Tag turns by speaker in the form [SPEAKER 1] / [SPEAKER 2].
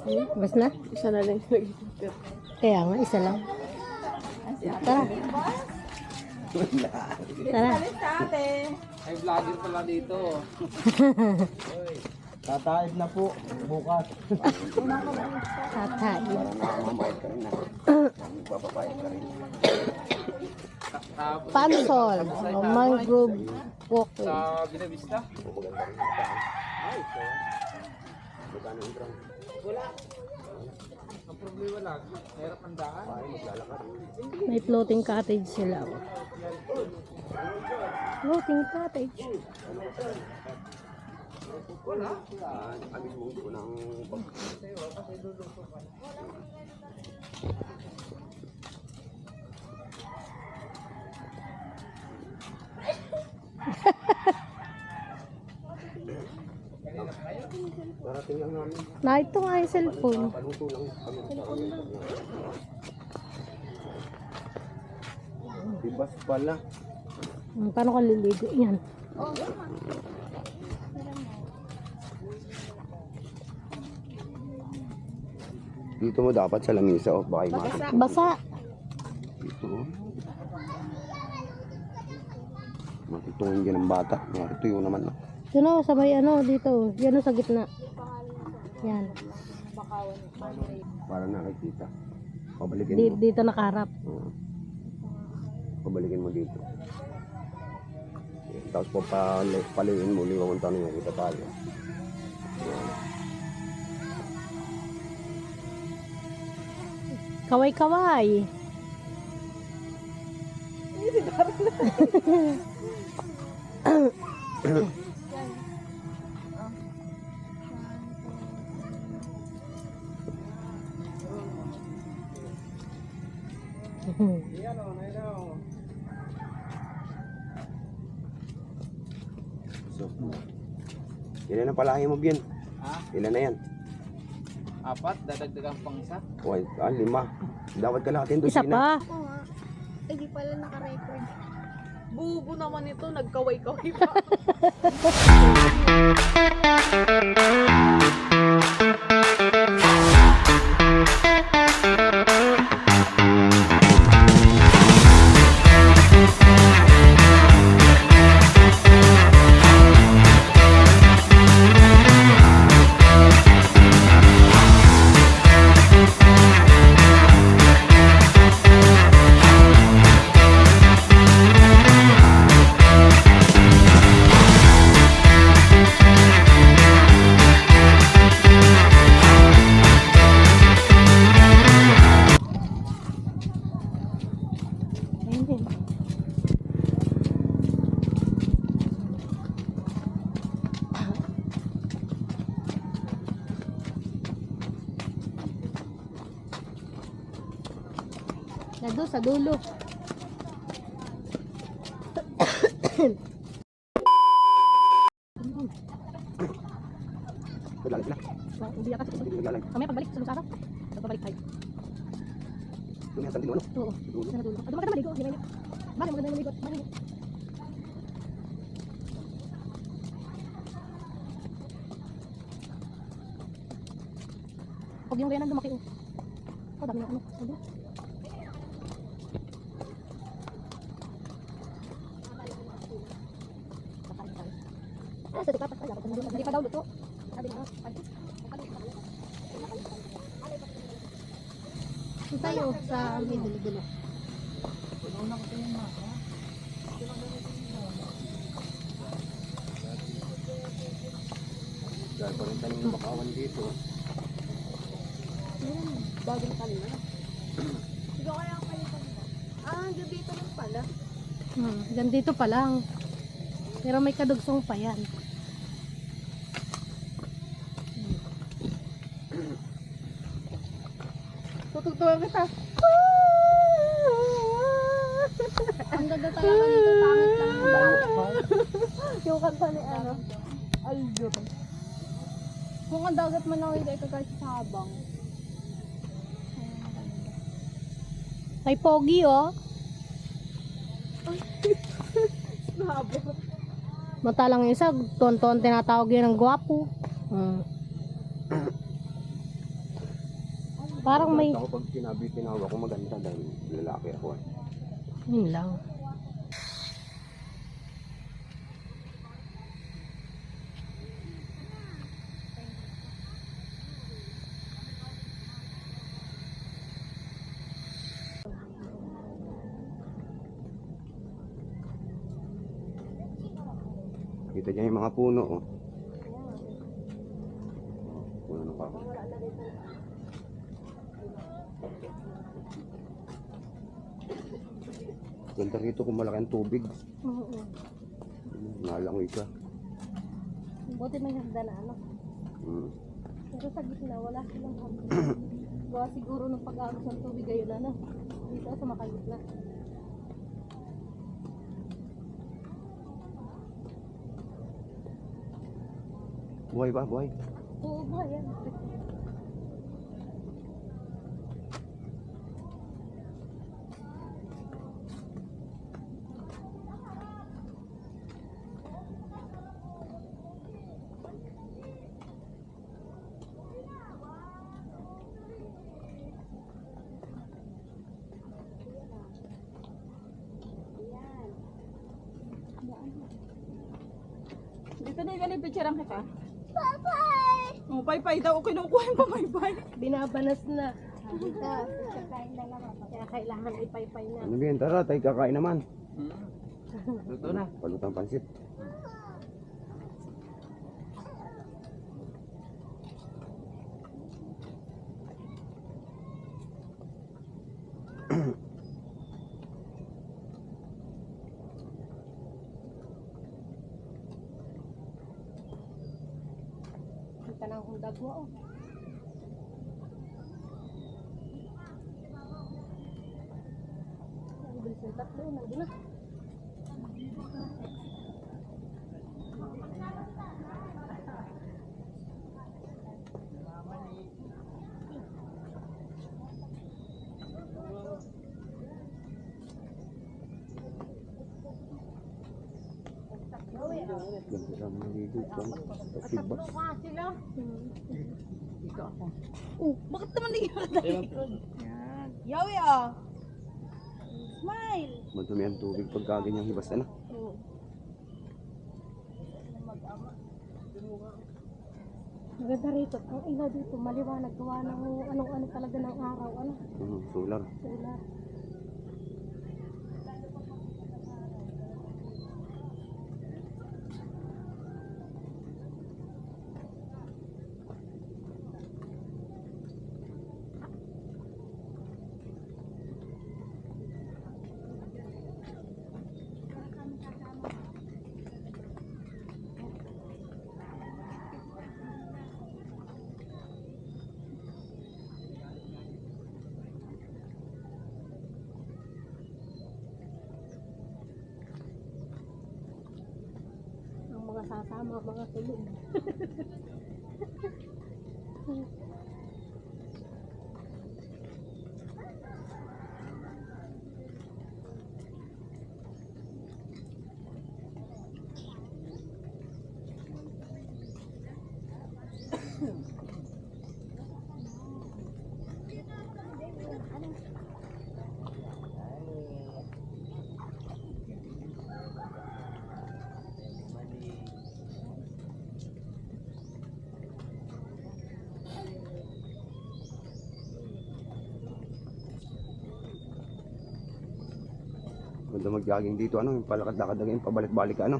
[SPEAKER 1] Hmm, Bas na?
[SPEAKER 2] Isa na lang yung
[SPEAKER 1] Kaya nga, isa lang. Tara. Tara.
[SPEAKER 3] Ay, vlogger pala dito.
[SPEAKER 4] Tataib na po bukas.
[SPEAKER 1] Tataib.
[SPEAKER 3] Tapos
[SPEAKER 1] Pansol. O mangrove walkway.
[SPEAKER 3] sa Binavista. Wala. Ang problema lang, hirap ang daan.
[SPEAKER 1] May floating cottage sila. Floating cottage. Na ito nga yung cellphone.
[SPEAKER 4] Ibas pala.
[SPEAKER 1] Hmm, Paano ka liligo? Yan.
[SPEAKER 4] Dito mo dapat sa lamisa o baka imasin.
[SPEAKER 1] Basa.
[SPEAKER 4] Dito. oh. Matutungin dyan ng bata. Matutuyo naman. No?
[SPEAKER 1] Yun o, sa may ano, dito. Yan o, sa gitna. Yan.
[SPEAKER 4] Para nakikita. Pabalikin
[SPEAKER 1] Di,
[SPEAKER 4] mo.
[SPEAKER 1] dito nakaharap.
[SPEAKER 4] Oo. Pabalikin mo dito. Tapos po pa, paliin mo, liwangan tanong yung kita tayo.
[SPEAKER 1] Kaway-kaway.
[SPEAKER 4] So, ilan ang palahi mo, Bien?
[SPEAKER 3] Ha?
[SPEAKER 4] Ilan na yan?
[SPEAKER 3] Apat, dadagdagan pang isa.
[SPEAKER 4] O, ah, lima. Dapat ka natin doon
[SPEAKER 1] Isa pa.
[SPEAKER 2] Oo nga. Eh, di pala naka-record. Bubo naman ito, nagkaway-kaway pa.
[SPEAKER 1] Nado sa dulo.
[SPEAKER 4] Naglalag sila.
[SPEAKER 1] Hindi ako.
[SPEAKER 4] Naglalag.
[SPEAKER 1] Kami pagbalik sa lusara. Pagbalik tayo.
[SPEAKER 4] Lumihasan din, ano?
[SPEAKER 1] Oo. Sa dulo. Ado maganda maligo. Hindi maligo. Bakit maganda maligo? Maligo. Huwag yung gayanan lumaki. Oh, oh dami na ano. Sabi. Ah, sa tipapas. Ay, dapat na Hindi pa daw luto. Sabi. Ito tayo sa may dulo-dulo.
[SPEAKER 4] Dahil pa rin tayo ng bakawan dito.
[SPEAKER 2] Bagong kanina. Siguro kaya ang palitan. Ah, hanggang dito lang pala.
[SPEAKER 1] Hmm, hanggang dito pa lang. Pero may kadugsong pa yan.
[SPEAKER 2] Tutugtugan kita.
[SPEAKER 1] Ang ganda talaga nito, pangit lang yung bawal.
[SPEAKER 2] Yung kanta ni ano. Aljo. Kung ang dagat man lang hindi ito guys sa habang.
[SPEAKER 1] May pogi oh. Matalang yung isa, tonton tinatawag yun ng gwapo. Mm. Parang may,
[SPEAKER 4] Ako pag sinabi, tinawag ko maganda dahil lalaki ako eh.
[SPEAKER 1] yun lang.
[SPEAKER 4] Kita niya yung mga puno oh. Puno ng kahoy. Ganda rito kung malaki ang tubig.
[SPEAKER 1] Oo.
[SPEAKER 4] Nalangoy ka.
[SPEAKER 1] Buti may hagda na ano.
[SPEAKER 4] Hmm.
[SPEAKER 1] Pero sa gitna, wala silang hagda. Gawa siguro ng pag-agos ng tubig ayun ano. Dito sa makagitna.
[SPEAKER 4] Buhay ba? Buhay?
[SPEAKER 1] Oo ba yan?
[SPEAKER 2] Dito na yung picturean kita. Papay! Oh, paypay daw. Kinukuha yung pamaypay.
[SPEAKER 1] Binabanas na. Kaya kailangan ipaypay na.
[SPEAKER 4] Ano yan? Tara, tayo kakain naman.
[SPEAKER 3] Luto na.
[SPEAKER 4] Palutang pansit.
[SPEAKER 1] Kita ng hundag mo. Oh. Ang bilis tatlo, nandun na.
[SPEAKER 4] Ganda mga ligo. Pasiba.
[SPEAKER 1] sila.
[SPEAKER 2] Ikaw ako. Oh, bakit naman hindi ka Yan. Yawi ah. Smile.
[SPEAKER 4] Madumi ang tubig pagka ganyang hibas na.
[SPEAKER 1] Maganda rito. Ang ilaw dito, maliwanag. Gawa ng anong ano talaga ng araw. Ano?
[SPEAKER 4] Hmm, solar.
[SPEAKER 1] Solar. Ang mga sasama, mga tulog.
[SPEAKER 4] Ganda mag-jogging dito. Ano, yung palakad-lakad na ganyan, pabalik-balik. Ano?